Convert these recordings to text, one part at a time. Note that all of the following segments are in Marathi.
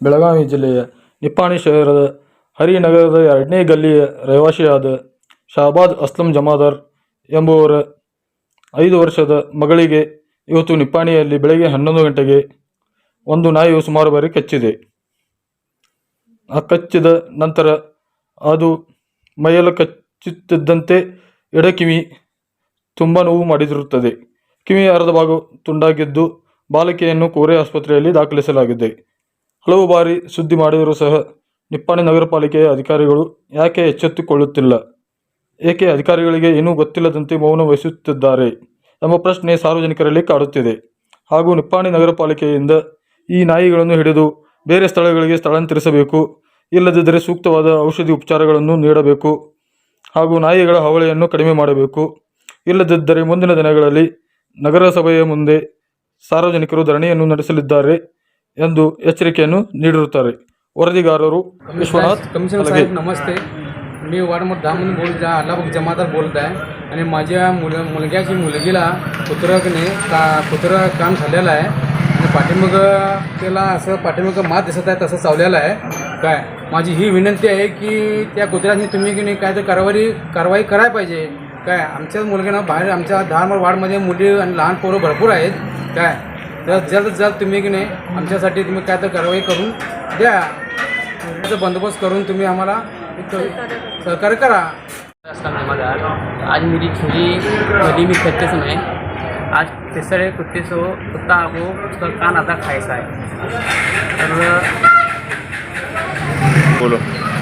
ಬೆಳಗಾವಿ ಜಿಲ್ಲೆಯ ನಿಪ್ಪಾಣಿ ಶಹರದ ಹರಿನಗರದ ಎರಡನೇ ಗಲ್ಲಿಯ ರಹಿವಾಸಿಯಾದ ಶಹಬಾದ್ ಅಸ್ಲಂ ಜಮಾದಾರ್ ಎಂಬುವರ ಐದು ವರ್ಷದ ಮಗಳಿಗೆ ಇವತ್ತು ನಿಪ್ಪಾಣಿಯಲ್ಲಿ ಬೆಳಗ್ಗೆ ಹನ್ನೊಂದು ಗಂಟೆಗೆ ಒಂದು ನಾಯಿಯು ಸುಮಾರು ಬಾರಿ ಕಚ್ಚಿದೆ. ಆ ಕಚ್ಚಿದ ನಂತರ ಅದು ಮೈಯಲು ಕಚ್ಚುತ್ತಿದ್ದಂತೆ ಎಡಕಿವಿ ತುಂಬ ನೋವು ಮಾಡಿದಿರುತ್ತದೆ. ಕಿವಿಯ ಅರ್ಧ ಭಾಗ ತುಂಡಾಗಿದ್ದು, ಬಾಲಕಿಯನ್ನು ಕೋರೆ ಆಸ್ಪತ್ರೆಯಲ್ಲಿ ದಾಖಲಿಸಲಾಗಿದೆ. ಹಲವು ಬಾರಿ ಸುದ್ದಿ ಮಾಡಿದರೂ ಸಹ ನಿಪ್ಪಾಣಿ ನಗರ ಪಾಲಿಕೆಯ ಅಧಿಕಾರಿಗಳು ಯಾಕೆ ಎಚ್ಚೆತ್ತುಕೊಳ್ಳುತ್ತಿಲ್ಲ? ಏಕೆ ಅಧಿಕಾರಿಗಳಿಗೆ ಏನೂ ಗೊತ್ತಿಲ್ಲದಂತೆ ಮೌನ ವಹಿಸುತ್ತಿದ್ದಾರೆ? ಎಂಬ ಪ್ರಶ್ನೆ ಸಾರ್ವಜನಿಕರಲ್ಲಿ ಕಾಡುತ್ತಿದೆ. ಹಾಗೂ ನಿಪ್ಪಾಣಿ ನಗರ ಪಾಲಿಕೆಯಿಂದ ಈ ನಾಯಿಗಳನ್ನು ಹಿಡಿದು ಬೇರೆ ಸ್ಥಳಗಳಿಗೆ ಸ್ಥಳಾಂತರಿಸಬೇಕು, ಇಲ್ಲದಿದ್ದರೆ ಸೂಕ್ತವಾದ ಔಷಧಿ ಉಪಚಾರಗಳನ್ನು ನೀಡಬೇಕು ಹಾಗೂ ನಾಯಿಗಳ ಹವಳೆಯನ್ನು ಕಡಿಮೆ ಮಾಡಬೇಕು. ಇಲ್ಲದಿದ್ದರೆ ಮುಂದಿನ ದಿನಗಳಲ್ಲಿ ನಗರಸಭೆಯ ಮುಂದೆ ಸಾರ್ವಜನಿಕರು ಧರಣಿಯನ್ನು ನಡೆಸಲಿದ್ದಾರೆ. ಎಂದು ಎಚ್ಚರಿಕೆಯನ್ನು ನೀಡಿರುತ್ತಾರೆ ವರದಿಗಾರರು ವಿಶ್ವನಾಥ್ कमिशनर अलगे. साहेब नमस्ते मी वार्ड नंबर दहामधून बोल जा अल्लाबक जमादार बोलत आहे आणि माझ्या मुल मुलग्याची मुलगीला कुत्रकने का कुत्रं काम झालेलं आहे आणि पाठीमाग त्याला असं पाठीमागं मात दिसत आहे तसं चावलेलं आहे काय माझी ही विनंती आहे की त्या कुत्र्याने तुम्ही की नाही काय तर कारवाई कारवाई करायला पाहिजे काय आमच्याच मुलग्यानं बाहेर आमच्या दहा नंबर वार्डमध्ये मुली आणि लहान पोरं भरपूर आहेत काय तर जलद जलद तुम्ही की नाही आमच्यासाठी तुम्ही काय तर कारवाई करून द्या. त्याचा बंदोबस्त करून तुम्ही आम्हाला सहकार्य करा. असताना माझा आज मेरी छोरी भली में सच्चे समय आज तीसरे कुत्ते सो कुत्ता को उसका कान आधा खायचा है और बोलो.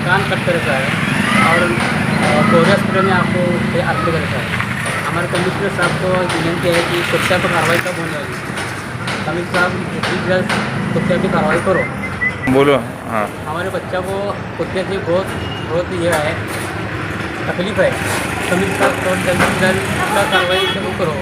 कान कट करायचा है और कोरे हॉस्पिटल में आपको उससे आरती करायचा है हमारे कमिश्नर साहब को विनंती है कि कुत्ता पर कार्रवाई कब होने वाली कमिश्नर साहब जितनी जल्द कुत्ते की कार्रवाई करो. बोलो हाँ. हमारे बच्चा को कुत्ते से बहुत बहुत ये है तकलीफ है कमिश्नर साहब तो जल्द से जल्द कार्रवाई शुरू करो.